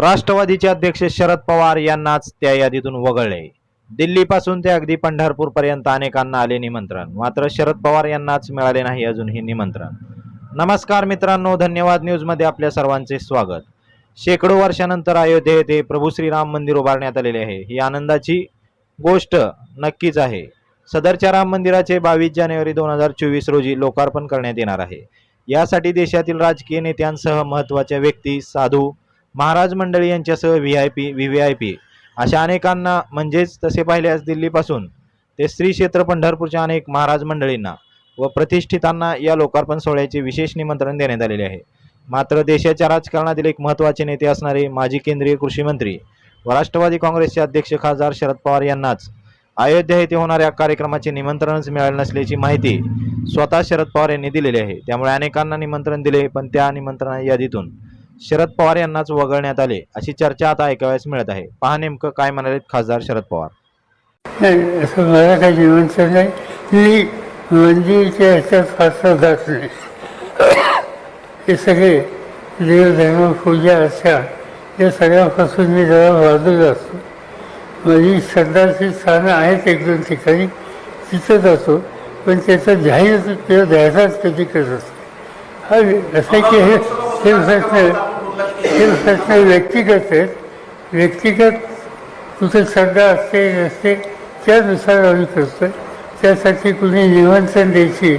राष्ट्रवादीचे अध्यक्ष शरद पवार यांनाच त्या यादीतून वगळले. दिल्लीपासून ते अगदी पंढरपूर पर्यंत अनेकांना आले निमंत्रण. मात्र शरद पवार यांनाच मिळाले नाही अजूनही निमंत्रण. नमस्कार मित्रांनो धन्यवाद न्यूजमध्ये आपल्या सर्वांचे स्वागत. शेकडो वर्षानंतर अयोध्ये येथे प्रभू श्रीराम मंदिर उभारण्यात आलेले आहे. ही आनंदाची गोष्ट नक्कीच आहे. सदरच्या राम मंदिराचे बावीस जानेवारी दोन हजार चोवीस रोजी लोकार्पण करण्यात येणार आहे. यासाठी देशातील राजकीय नेत्यांसह महत्त्वाच्या व्यक्ती साधू महाराज मंडळी यांच्यासह V I P V V I P अशा अनेकांना म्हणजेच तसे पाहिल्यास दिल्लीपासून ते श्री क्षेत्र पंढरपूरच्या अनेक महाराज मंडळींना व प्रतिष्ठितांना या लोकार्पण सोहळ्याचे विशेष निमंत्रण देण्यात आलेले आहे. मात्र देशाच्या राजकारणातील एक महत्त्वाचे नेते असणारे माजी केंद्रीय कृषी मंत्री व राष्ट्रवादी काँग्रेसचे अध्यक्ष खासदार शरद पवार यांनाच अयोध्या येथे होणाऱ्या कार्यक्रमाचे निमंत्रणच मिळाले नसल्याची माहिती स्वतः शरद पवार यांनी दिलेली आहे. त्यामुळे अनेकांना निमंत्रण दिले पण त्या निमंत्रणा यादीतून शरद पवार यांनाच वगळण्यात आले अशी चर्चा आता ऐकावयास मिळत आहे. पहा नेमकं काय म्हणाले खासदार शरद पवार. नाही असं मला काही निमंत्रण नाही. मी मंदिरच्या ह्याच्यात फारसा जात नाही. हे सगळे देवधर्म पूजा अशा या सगळ्यापासून मी जरा बाजूला असतो. माझी श्रद्धाची स्थानं आहेत एक दोन ठिकाणी. तिथं जातो. पण त्याचं जाहीर ते द्यायचाच कधी करत असतो. हा असं आहे की हे प्रश्न हे प्रश्न व्यक्तिगत आहेत व्यक्तिगत कुठे श्रद्धा असते नसते त्यानुसार आम्ही करतो त्यासाठी कुणी निमंत्रण द्यायची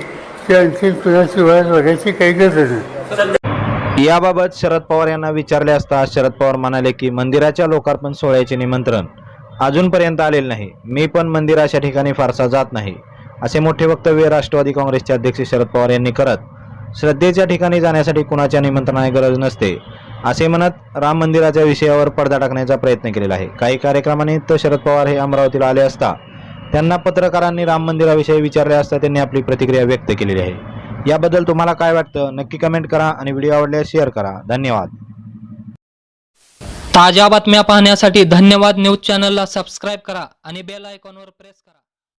किंवा आणखी कुणाची वाद वाढायची काही गरज नाही. याबाबत शरद पवार यांना विचारले असता शरद पवार म्हणाले की मंदिराच्या लोकार्पण सोहळ्याचे निमंत्रण अजूनपर्यंत आलेले नाही. मी पण मंदिराच्या ठिकाणी फारसा जात नाही असे मोठे वक्तव्य राष्ट्रवादी काँग्रेसचे अध्यक्ष शरद पवार यांनी करत श्रद्धेच्या ठिकाणी जाण्यासाठी कुणाच्या निमंत्रणाची गरज नसते. असे म्हणत राम मंदिराच्या विषयावर पडदा टाकण्याचा प्रयत्न केलेला आहे. काही कार्यक्रमानिमित्त शरद पवार हे अमरावतीला आले असता. त्यांना पत्रकारांनी राम मंदिराविषयी विचारले असता त्यांनी आपली प्रतिक्रिया व्यक्त केलेली आहे. याबद्दल तुम्हाला काय वाटतं? नक्की कमेंट करा आणि व्हिडिओ आवडल्यास शेअर करा. धन्यवाद. ताज्या बातम्या पाहण्यासाठी धन्यवाद न्यूज चॅनलला सबस्क्राईब करा आणि बेल आयकॉनवर प्रेस करा.